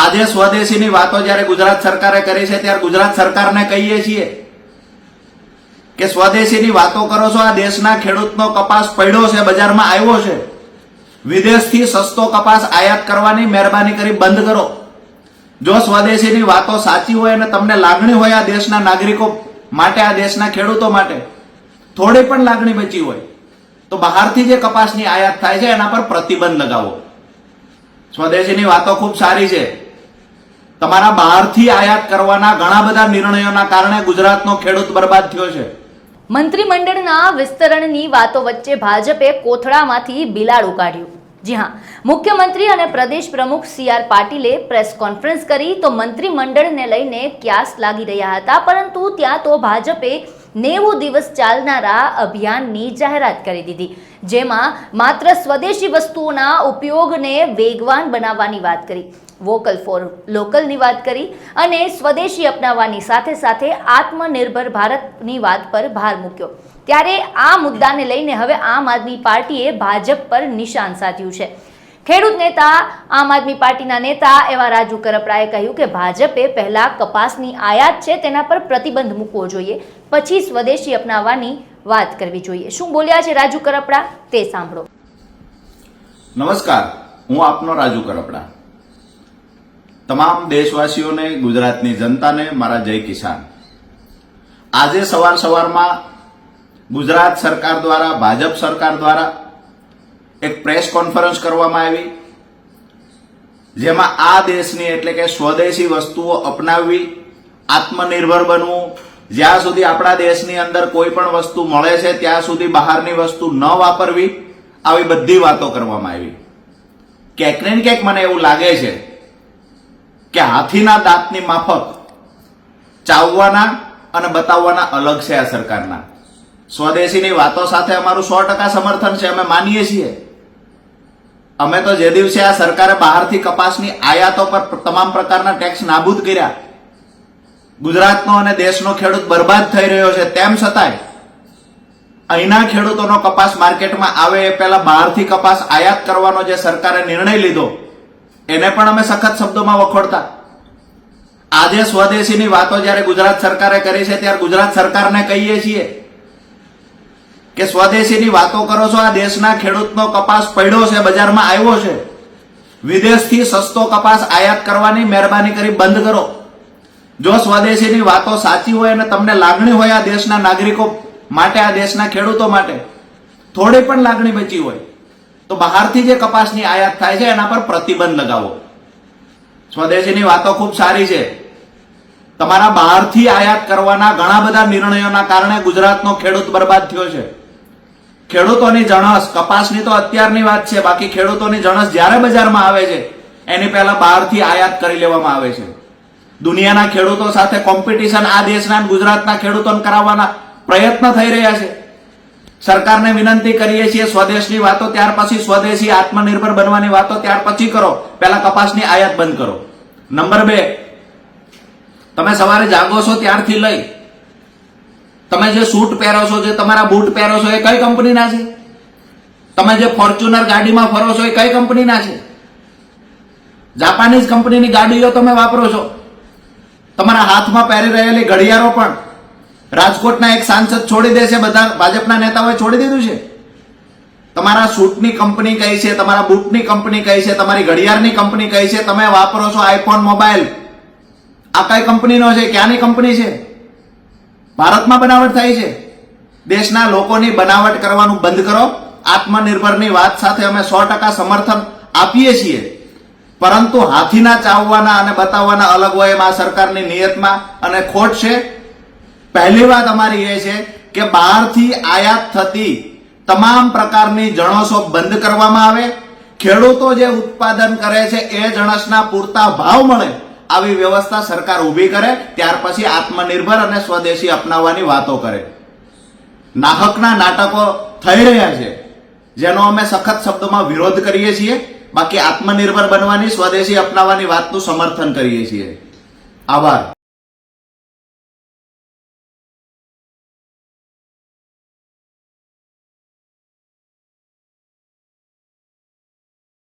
આજે સ્વદેશીની વાતો જ્યારે ગુજરાત સરકારે કરી છે, ત્યારે ગુજરાત સરકારને કહીએ છીએ કે સ્વદેશીની વાતો કરો છો, આ દેશના ખેડૂતનો કપાસ પડ્યો છે, બજારમાં આવ્યો છે. વિદેશથી સસ્તો કપાસ આયાત કરવાની મહેરબાની કરી બંધ કરો. જો સ્વદેશીની વાતો સાચી હોય અને તમને લાગણી હોય આ દેશના નાગરિકો માટે, આ દેશના ખેડૂતો માટે, થોડી પણ લાગણી બચી હોય, તો બહારથી જે કપાસની આયાત થાય છે, એના પર પ્રતિબંધ લગાવો. સ્વદેશીની વાતો ખૂબ સારી છે. તમારા બહારથી આયાત કરવાના ઘણા બધા નિર્ણયોના કારણે ગુજરાતનો ખેડૂત બરબાદ થયો છે. મંત્રીમંડળના વિસ્તરણની વાતો વચ્ચે ભાજપે કોથળામાંથી બિલાડું કાઢ્યું જી હા, મુખ્યમંત્રી અને પ્રદેશ પ્રમુખ સી આર પાટીલે પ્રેસ કોન્ફરન્સ કરી તો મંત્રીમંડળને લઈને ક્યાસ લાગી રહ્યા હતા, પરંતુ ત્યાં તો ભાજપે નેવું દિવસ ચાલનારા અભિયાનની જાહેરાત કરી દીધી. જેમાં માત્ર સ્વદેશી વસ્તુઓના ઉપયોગને વેગવાન બનાવવાની વાત કરી. વોકલ ફોર લોકલની વાત કરી અને સ્વદેશી અપનાવવાની સાથે સાથે આત્મનિર્ભર ભારતની વાત પર ભાર મૂક્યો. ત્યારે આ મુદ્દાને લઈને હવે આમ આદમી પાર્ટીએ ભાજપ પર નિશાન સાધ્યું છે. ખેડૂત નેતા, આમ આદમી પાર્ટીના નેતા એવા રાજુ કરપડાએ કહ્યું કે ભાજપે પહેલા કપાસની આયાત છે તેના પર પ્રતિબંધ મૂકવો જોઈએ, પછી સ્વદેશી અપનાવવાની વાત કરવી જોઈએ. શું બોલ્યા છે રાજુ કરપડા? તે સાંભળો. નમસ્કાર, હું આપનો રાજુ કરપડા. તમામ દેશવાસીઓને, ગુજરાતની જનતાને મારા જય કિસાન. આજે સવાર સવારમાં ગુજરાત સરકાર દ્વારા, ભાજપ સરકાર દ્વારા એક પ્રેસ કોન્ફરન્સ કરવામાં આવી, જેમાં આ દેશની એટલે કે સ્વદેશી વસ્તુઓ અપનાવવી, આત્મનિર્ભર બનવું, જ્યાં સુધી આપણા દેશની અંદર કોઈ પણ વસ્તુ મળે છે, ત્યાં સુધી બહારની વસ્તુ ન વાપરવી, આવી બધી વાતો કરવામાં આવી. ક્યાંક ને ક્યાંક મને એવું લાગે છે કે હાથીના દાંતની માફક ચાવવાના અને બતાવવાના અલગ છે આ સરકારના. સ્વદેશીની વાતો સાથે અમારું સો ટકા સમર્થન છે, અમે માનીએ છીએ. અમે તો જે દિવસે આ સરકારે બહારથી કપાસની આયાતો પર તમામ પ્રકારના ટેક્સ નાબૂદ કર્યા, ગુજરાતનો અને દેશનો ખેડૂત બરબાદ થઈ રહ્યો છે તેમ છતાંય, અહીંના ખેડૂતોનો કપાસ માર્કેટમાં આવે એ પહેલા બહારથી કપાસ આયાત કરવાનો જે સરકારે નિર્ણય લીધો, એને પણ અમે સખત શબ્દોમાં વખોડતા. આજે સ્વદેશીની વાતો જ્યારે ગુજરાત સરકારે કરી છે, ત્યારે ગુજરાત સરકારને કહીએ છીએ કે સ્વદેશીની વાતો કરો છો, આ દેશના ખેડૂતનો કપાસ પડ્યો છે, બજારમાં આવ્યો છે. વિદેશથી સસ્તો કપાસ આયાત કરવાની મહેરબાની કરી બંધ કરો. જો સ્વદેશીની વાતો સાચી હોય અને તમને લાગણી હોય આ દેશના નાગરિકો માટે, આ દેશના ખેડૂતો માટે, થોડી પણ લાગણી બચી હોય, તો બહારથી જે કપાસની આયાત થાય છે, એના પર પ્રતિબંધ લગાવો. સ્વદેશીની વાતો ખૂબ સારી છે. તમારા બહારથી આયાત કરવાના ઘણા બધા નિર્ણયોના કારણે ગુજરાતનો ખેડૂત બરબાદ થયો છે. ખેડૂતોની જણસ, કપાસની તો અત્યારની વાત છે, બાકી ખેડૂતોની જણસ જ્યારે બજારમાં આવે છે, એની પહેલા બહારથી આયાત કરી લેવામાં આવે છે. દુનિયાના ખેડૂતો સાથે કોમ્પિટિશન આ દેશના ગુજરાતના ખેડૂતોને કરાવવાના પ્રયત્ન થઈ રહ્યા છે. સરકારને વિનંતી કરીએ છીએ સ્વદેશની વાતો, ત્યાર પછી સ્વદેશી આત્મનિર્ભર બનવાની વાતો, ત્યાર પછી કરો. પહેલા કપાસની આયાત બંધ કરો. નંબર બે, તમે સવારે જાગો છો ત્યારથી લઈ તમે જે સૂટ પહેરો છો, જે તમારા બૂટ પહેરો છો, એ કઈ કંપનીના છે? તમે જે ફોર્ચ્યુનર ગાડીમાં ફરો છો, એ કઈ કંપનીના છે? જાપાનીઝ કંપનીની ગાડીઓ તમે વાપરો છો. તમારા હાથમાં પહેરી રહેલી ઘડિયાળો પણ રાજકોટના એક સાંસદ છોડી દે છે, બધા ભાજપના નેતાઓએ છોડી દીધું છે. તમારા સૂટની કંપની કઈ છે, તમારા બૂટની કંપની કઈ છે, તમારી ઘડિયાળની કંપની કઈ છે, તમે વાપરો છો આઈફોન મોબાઈલ આ કઈ કંપનીનો છે? ક્યાંની કંપની છે? ભારતમાં બનાવટ થાય છે. દેશના લોકોની બનાવટ કરવાનું બંધ કરો. આત્મનિર્ભરની વાત સાથે અમે સો ટકા સમર્થન આપીએ છીએ. પરંતુ હાથીના ચાવવાના અને બતાવવાના અલગ હોય એમાં સરકારની નિયતમાં અને ખોટ છે. પહેલી વાત અમારી એ છે કે બહારથી આયાત થતી તમામ પ્રકારની જણસો બંધ કરવામાં આવે. ખેડૂતો જે ઉત્પાદન કરે છે એ જણસના પૂરતા ભાવ મળે. આવી વ્યવસ્થા સરકાર ઊભી કરે, ત્યાર પછી આત્મનિર્ભર અને સ્વદેશી અપનાવવાની વાતો કરે. નાહકના નાટકો થઈ રહ્યા છે, જેનો અમે સખત શબ્દોમાં વિરોધ કરીએ છીએ, બાકી આત્મનિર્ભર બનવાની, સ્વદેશી અપનાવવાની વાતનું સમર્થન કરીએ છીએ. આભાર.